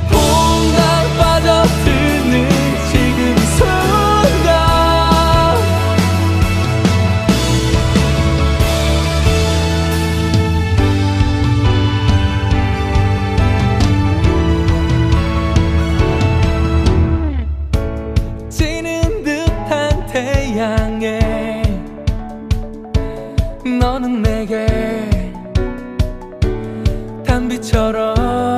퐁당 빠져드는 지금 이 순간. 지는 듯한 태양에 너는 내게 단비처럼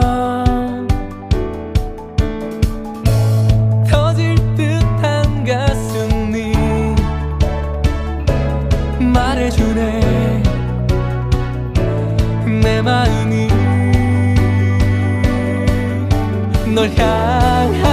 해주네. 내 마음이 널 향한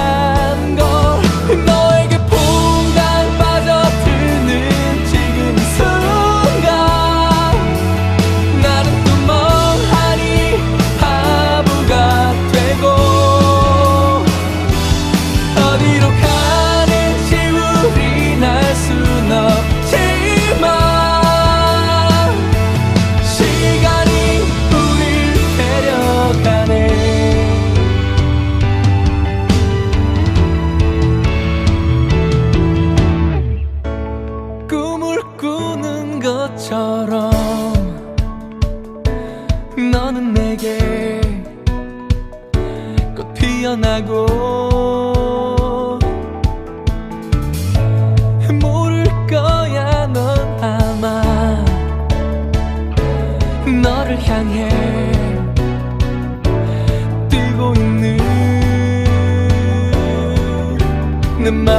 꽃 피어나고 모를 거야 넌 아마 너를 향해 뛰고 있는 내마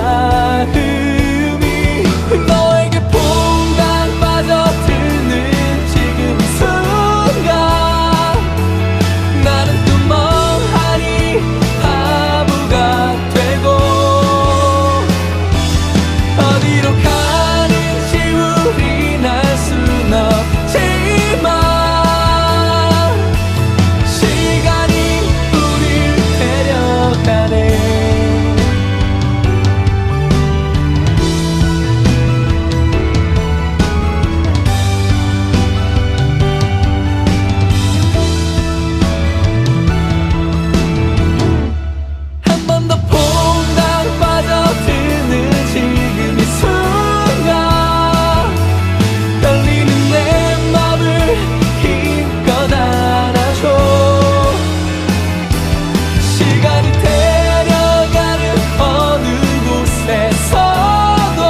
시간이 데려가는 어느 곳에서도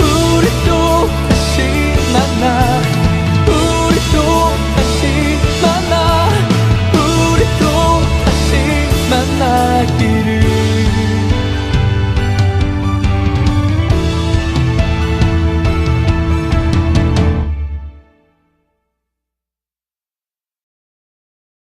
우리 또 다시 만나 우리 또 다시 만나 우리 또 다시 만나길